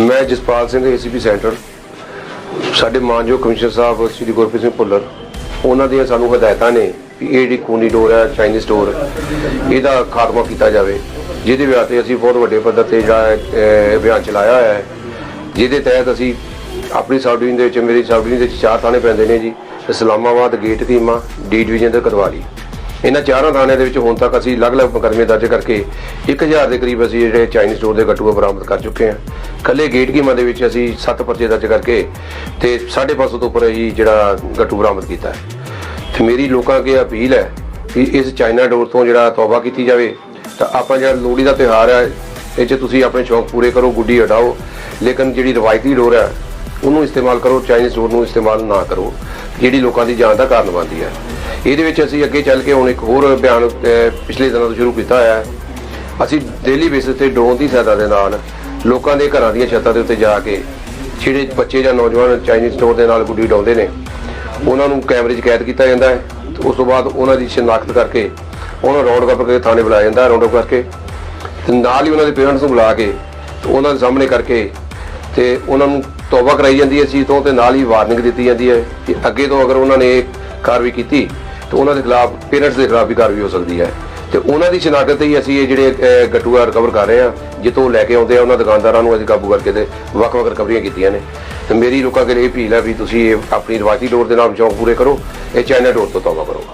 ਮੈਂ Jaspal Singh ACP centre ਸਾਡੇ ਮਾਨਯੋਗ ਕਮਿਸ਼ਨਰ ਸਾਹਿਬ ਸ੍ਰੀ ਗੁਰਪ੍ਰੀਤ ਸਿੰਘ ਭੁੱਲਰ, ਉਹਨਾਂ ਦੀਆਂ ਸਾਨੂੰ ਹਦਾਇਤਾਂ ਨੇ ਕਿ ਇਹ ਜਿਹੜੀ ਖੂਨੀ ਡੋਰ ਹੈ ਚਾਈਨੀਜ਼ ਡੋਰ, ਇਹਦਾ ਖਾਤਮਾ ਕੀਤਾ ਜਾਵੇ, ਜਿਹਦੇ ਵਿਆਹ ਤੇ ਅਸੀਂ ਬਹੁਤ ਵੱਡੇ ਪੱਧਰ ਤੇ ਜਿਹੜਾ ਅਭਿਆਨ ਚਲਾਇਆ ਹੋਇਆ ਹੈ। ਜਿਹਦੇ ਤਹਿਤ ਅਸੀਂ ਆਪਣੀ ਸਬ ਡਿਵੀਜ਼ਨ ਦੇ ਵਿੱਚ, ਮੇਰੀ ਸਬ ਡਿਵੀਜ਼ਨ ਦੇ ਵਿੱਚ ਚਾਰ ਥਾਣੇ ਪੈਂਦੇ ਨੇ ਜੀ, Islamabad, gate Hakima D division ਤੇ ਕਦਵਾਲੀ। ਇਹਨਾਂ ਚਾਰਾਂ ਥਾਣਿਆਂ ਦੇ ਵਿੱਚ ਹੁਣ ਤੱਕ ਅਸੀਂ ਅਲੱਗ-ਅਲੱਗ ਮੁਕੱਦਮੇ ਦਰਜ ਕਰਕੇ 1000 ਦੇ ਕਰੀਬ ਅਸੀਂ ਜਿਹੜੇ ਚਾਈਨੀਜ਼ ਸਟੋਰ ਦੇ ਗੱਟੂ ਬਰਾਮਦ ਕਰ ਚੁੱਕੇ ਹਾਂ। ਕੱਲੇ ਗੇਟ ਕੀਮਾ ਦੇ ਵਿੱਚ ਅਸੀਂ 7 ਪਰਚੇ ਦਰਜ ਕਰਕੇ ਤੇ 550 ਤੋਂ ਉੱਪਰ ਹੀ ਜਿਹੜਾ ਗੱਟੂ ਬਰਾਮਦ ਕੀਤਾ ਹੈ। ਤੇ ਮੇਰੀ ਲੋਕਾਂ ਅੱਗੇ ਅਪੀਲ ਹੈ ਕਿ ਇਸ ਚਾਈਨਾ ਡੋਰ ਤੋਂ ਜਿਹੜਾ ਤੌਬਾ ਕੀਤੀ ਜਾਵੇ, ਤਾਂ ਆਪਾਂ ਜਿਹੜਾ ਲੋਹੜੀ ਦਾ ਤਿਉਹਾਰ ਹੈ, ਇਹ 'ਚ ਤੁਸੀਂ ਆਪਣੇ ਸ਼ੌਕ ਪੂਰੇ ਕਰੋ, ਗੁੱਡੀ ਹਟਾਓ ਲੇਕਿਨ ਜਿਹੜੀ ਰਵਾਇਤੀ ਡੋਰ ਹੈ, ਉਹਨੂੰ ਇਸਤੇਮਾਲ ਕਰੋ, ਚਾਈਨੀਜ਼ ਡੋਰ ਨੂੰ ਇਸਤੇਮਾਲ ਨਾ ਕਰੋ, ਜਿਹੜੀ ਲੋਕਾਂ ਦੀ ਜਾਨ ਦਾ ਕਾਰਨ ਬਣਦੀ ਹੈ। ਇਹਦੇ ਵਿੱਚ ਅਸੀਂ ਅੱਗੇ ਚੱਲ ਕੇ ਹੁਣ ਇੱਕ ਹੋਰ ਅਭਿਆਨ ਪਿਛਲੇ ਦਿਨਾਂ ਤੋਂ ਸ਼ੁਰੂ ਕੀਤਾ ਹੋਇਆ ਹੈ। ਅਸੀਂ ਡੇਲੀ ਬੇਸਿਸ ਤੇ ਡਰੋਨ ਦੀ ਸਹਾਇਤਾ ਦੇ ਨਾਲ ਲੋਕਾਂ ਦੇ ਘਰਾਂ ਦੀਆਂ ਛੱਤਾਂ ਦੇ ਉੱਤੇ ਜਾ ਕੇ ਜਿਹੜੇ ਬੱਚੇ ਜਾਂ ਨੌਜਵਾਨ ਚਾਈਨੀਜ਼ ਸਟੋਰ ਦੇ ਨਾਲ ਗੁੱਡੀ ਡਾਉਂਦੇ ਨੇ, ਉਹਨਾਂ ਨੂੰ ਕੈਮਰੇ 'ਚ ਕੈਦ ਕੀਤਾ ਜਾਂਦਾ ਹੈ। ਤੇ ਉਸ ਤੋਂ ਬਾਅਦ ਉਹਨਾਂ ਦੀ ਸ਼ਨਾਖਤ ਕਰਕੇ ਉਹਨਾਂ ਰੌਂਡ ਅਪ ਕਰਕੇ ਥਾਣੇ ਬੁਲਾਇਆ ਜਾਂਦਾ ਰੌਂਡ ਅਪ ਕਰਕੇ। ਤੇ ਨਾਲ ਹੀ ਉਹਨਾਂ ਦੇ ਪੇਰੈਂਟਸ ਨੂੰ ਬੁਲਾ ਕੇ ਤੇ ਉਹਨਾਂ ਦੇ ਸਾਹਮਣੇ ਕਰਕੇ ਤੇ ਉਹਨਾਂ ਨੂੰ ਤੌਬਾ ਕਰਾਈ ਜਾਂਦੀ ਹੈ ਇਸ ਚੀਜ਼ ਤੋਂ ਤੇ ਨਾਲ ਹੀ ਵਾਰਨਿੰਗ ਦਿੱਤੀ ਜਾਂਦੀ ਹੈ ਕਿ ਅੱਗੇ ਤੋਂ ਅਗਰ ਉਹਨਾਂ ਨੇ ਇਹ ਕਾਰਵਾਈ ਕੀਤੀ, ਤਾਂ ਉਹਨਾਂ ਦੇ ਖਿਲਾਫ ਪੇਰੈਂਟਸ ਦੇ ਖਿਲਾਫ ਵੀ ਕਾਰਵਾਈ ਹੋ ਸਕਦੀ ਹੈ। ਤੇ ਉਹਨਾਂ ਦੀ ਸ਼ਨਾਖਤ ਤੇ ਹੀ ਅਸੀਂ ਇਹ ਜਿਹੜੇ ਗੱਟੂਆ ਰਿਕਵਰ ਕਰ ਰਹੇ ਹਾਂ। ਜਿੱਥੋਂ ਲੈ ਕੇ ਆਉਂਦੇ ਆ, ਉਹਨਾਂ ਦੁਕਾਨਦਾਰਾਂ ਨੂੰ ਅਸੀਂ ਕਾਬੂ ਕਰਕੇ ਤੇ ਵੱਖ-ਵੱਖ ਰਿਕਵਰੀਆਂ ਕੀਤੀਆਂ ਨੇ। ਤੇ ਮੇਰੀ ਲੋਕਾਂ ਅੱਗੇ ਇਹ ਅਪੀਲ ਹੈ ਵੀ ਤੁਸੀਂ ਇਹ ਆਪਣੀ ਰਵਾਇਤੀ ਡੋਰ ਦੇ ਨਾਲ ਚੌਂਕ ਪੂਰੇ ਕਰੋ, ਇਹ ਚਾਈਨਾ ਡੋਰ ਤੋਂ ਤੌਬਾ ਕਰੋ।